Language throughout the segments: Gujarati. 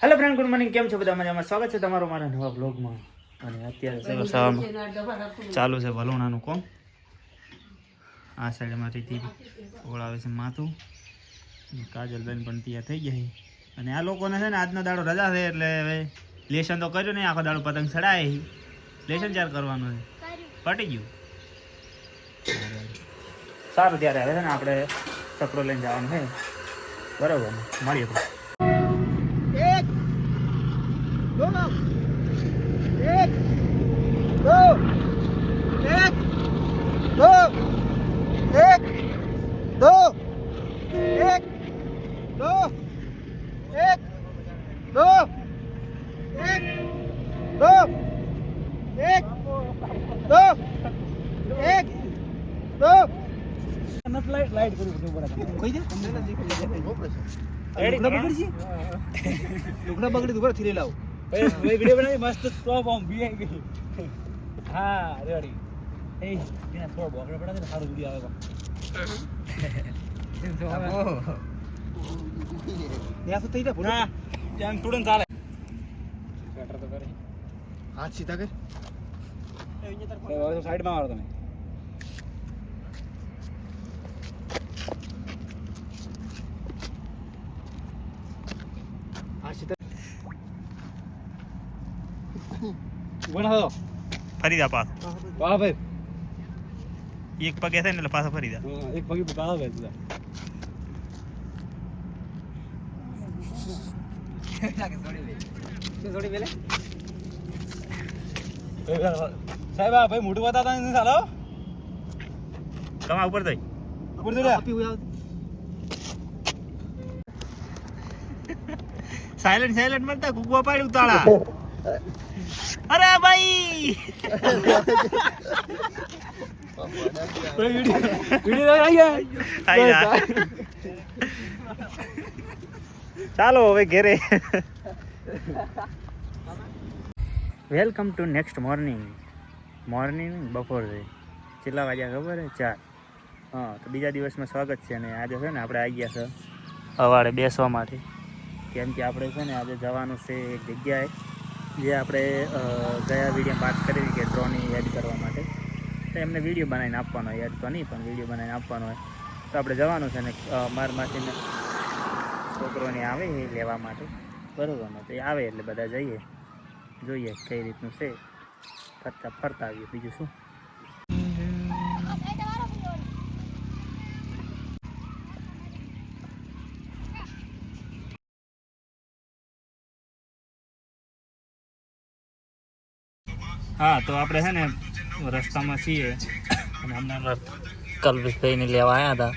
હેલો ફ્રેન્ડ ગુડ મોર્નિંગ કેમ છો બધા? મજામાં? સ્વાગત છે તમારું મારા નવા બ્લોગમાં અને અત્યારે સવાર સવારમાં ચાલુ છે વલુણાનું કોમ આ સાઈડમાં રીતિ ઓળાવે છે માથું. કાજલબેન પણ ત્યાં થઈ ગયા અને આ લોકોને છે ને આજનો દાડો રજા છે એટલે હવે લેશન તો કર્યું નહીં આખો દાડો પતંગ ચડાય લેશન ચાર કરવાનું છે. પટી ગયું. સારું ત્યારે હવે છે ને આપણે સકડો લઈને જવાનું છે. બરાબર મળીએ. દો એક દો એક દો એક દો નટ લાઈટ લાઈટ કરી બધું બરાબર કહી દે તમને નથી કહી દે લુગડા બગડી છે લુગડા બગડી દુબર થીરે લાવ ભાઈ વિડિયો બનાવી મસ્ત ટોપ ઓમ બીઆઈ હા રેડી એ એના થોડો બોકડા પડા ને સારું વિડિયો આવે કો ત્યાં સુધી થઈ જાય Ah, Buenas dos. Farida, paz. Paz, paz. Y es para que el paso, Farida. Es. સાહેબ આ ભાઈ મોટું બતાતા નથી ચાલો તમે ઉપર થઈ ઉપર રે સાયલેન્ટ સાયલેન્ટ મળતા કુકવા પાડ્યું તાળા અરે ભાઈ વિડિયો આવી ગયા. ચાલો હવે ઘેરે. Welcome to next morning morning બપોર છે. કેટલા વાગ્યા ખબર છે? ચાર. હા તો બીજા દિવસમાં સ્વાગત છે અને આજે છે ને આપણે આવી ગયા છે સવારે બેસવા માટે કેમ કે આપણે છે ને આજે જવાનું છે એક જગ્યાએ જે આપણે ગયા વીડિયો વાત કરી કે ડ્રોની એડ કરવા માટે. તો એમને વીડિયો બનાવીને આપવાનો એડ તો નહીં પણ વીડિયો બનાવીને આપવાનો હોય. તો આપણે જવાનું છે ને અ, માર માસીને છોકરોને આવે એ લેવા માટે. બરોબર તો એ આવે એટલે બધા જઈએ. જોઈએ કઈ રીતનું છે. ફરતા ફરતા આવીએ. બીજું શું? હા, તો આપણે છે ને રસ્તામાં છીએ અને હમણાં કલ્પેશભાઈને લેવા આવ્યા હતા.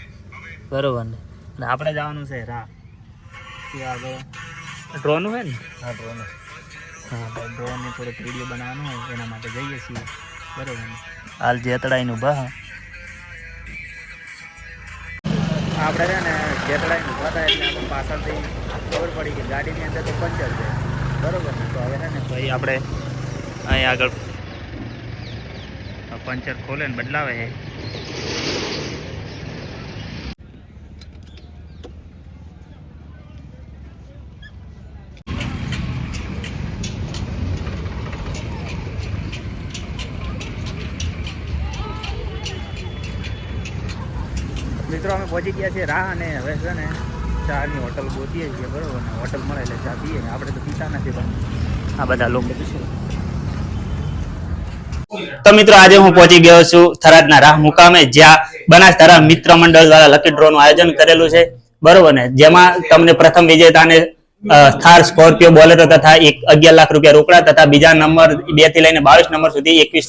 બરોબર ને? અને આપણે જવાનું છે રા ત્યાં આગળ. ડ્રોનું હોય ને? હા ડ્રોન હા. ડ્રોન થોડુંક વીડિયો બનાવવાનો હોય એના માટે જઈએ છીએ. બરોબર હાલ જેતડાઈનું બા આપણે છે ને જેતડાઈનું ઊભા હતા એટલે આપણે પાછળથી ખબર પડી કે ગાડીની અંદર તો પંચર છે. બરોબર ને? તો હવે છે ને ભાઈ આપણે અહીં આગળ પંચર ખોલે ને બદલાવે છે. મિત્રો, અમે પહોંચી ગયા છીએ રાહ અને હવે છે ને ચાની હોટલ ગોતીએ છીએ, બરોબર? ને હોટલ મળે એટલે ચા પીએ આપણે તો પીતા નથી, પણ આ બધા લોકો તો મિત્રો, આજે હું પહોંચી ગયો છું થરાદના રાહ મુકામે, જ્યાં બનાસધારા મિત્ર મંડળ દ્વારા લકી ડ્રો નું આયોજન કરેલું છે. બરોબર ને? જેમાં તમને પ્રથમ વિજેતાને થાર સ્કોર્પિયો બોલેરો તથા એક અગિયાર લાખ રૂપિયા રોકડા તથા બીજા નંબર, બેથી લઈને બાવીસ નંબર સુધી એકવીસ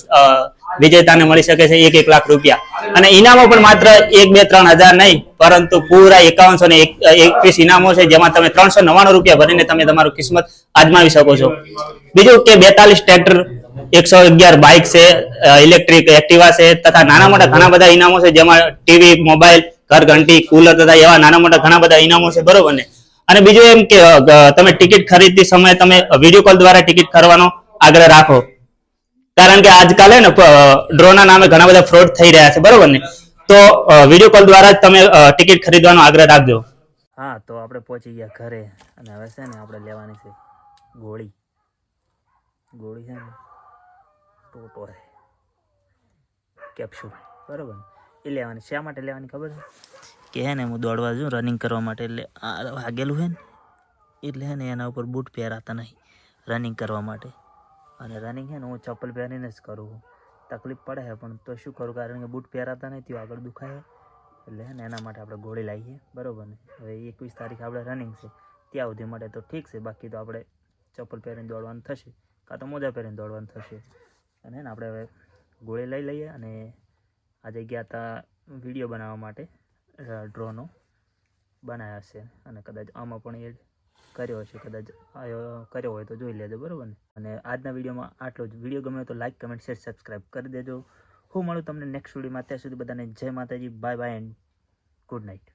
વિજેતાને મળી શકે છે એક એક લાખ રૂપિયા. અને ઇનામો પણ માત્ર એક, બે, ત્રણ હજાર નહીં, પરંતુ પૂરા એકાવનસો ને એક- એકવીસ ઇનામો છે, જેમાં તમે ત્રણસો નવ્વાણું રૂપિયા ભરીને તમે તમારું કિસ્મત આજમાવી શકો છો. બીજું કે બેતાલીસ ટ્રેક્ટર, એકસો અગિયાર બાઇક છે ઇલેક્ટ્રિક એક્ટિવા છે, તથા નાના મોટા ઘણા બધા ઇનામો છે, જેમાં ટીવી, મોબાઈલ, ઘર ઘંટી, કુલર તથા એવા નાના મોટા ઘણા બધા ઇનામો છે, બરોબર ને? અને બીજું એમ કે તમે ટિકિટ ખરીદતી સમયે તમે વીડિયો કોલ દ્વારા ટિકિટ કરવાનો આગ્રહ રાખો. કારણ કે આજકાલ હે ને ડ્રોના નામે ઘણા બધા ફ્રોડ થઈ રહ્યા છે બરોબર ને? તો વીડિયો કોલ દ્વારા જ તમે ટિકિટ ખરીદવાનો આગ્રહ રાખજો. હા તો આપણે પહોંચી ગયા ઘરે અને હવે છે ને આપણે લેવાની છે ગોળી. ગોળી છે ને ટોટો છે. કેપ્સ્યુલ બરાબર ને? એ લેવાની શા માટે લેવાની ખબર છે? કે હે ને હું દોડવા જઉં રનિંગ કરવા માટે એટલે આ વાગેલું છે ને એટલે હે ને એના ઉપર બૂટ પહેરાતા નહીં રનિંગ કરવા માટે. અને રનિંગ છે ને હું ચપ્પલ પહેરીને જ કરું તકલીફ પડે છે, પણ તો શું કરું? કારણ કે બૂટ પહેરાતા નહીં, ત્યાં આગળ દુખાય એટલે ને એના માટે આપણે ગોળી લાવીએ બરાબર ને? હવે એકવીસ તારીખ આપણે રનિંગ છે, ત્યાં સુધી માટે તો ઠીક છે, બાકી તો આપણે ચપ્પલ પહેરીને દોડવાનું થશે, કાં તો મોજા પહેરીને દોડવાનું થશે. અને આપણે હવે ગોળી લઈ લઈએ અને આજે ગયા હતા વીડિયો બનાવવા માટે ડ્રોનો બનાવ્યા છે. અને કદાચ આમાં પણ એડ કર્યો હશે કદાચ. કર્યો હોય તો જોઈ લેજો, બરાબર ને? અને આજના વિડીયોમાં આટલો જ. વીડિયો ગમે તો લાઇક કમેન્ટ શેર સબસ્ક્રાઈબ કરી દેજો. હું મળું તમને નેક્સ્ટ વિડીયોમાં. ત્યાં સુધી બધાને જય Mataji bye bye and good night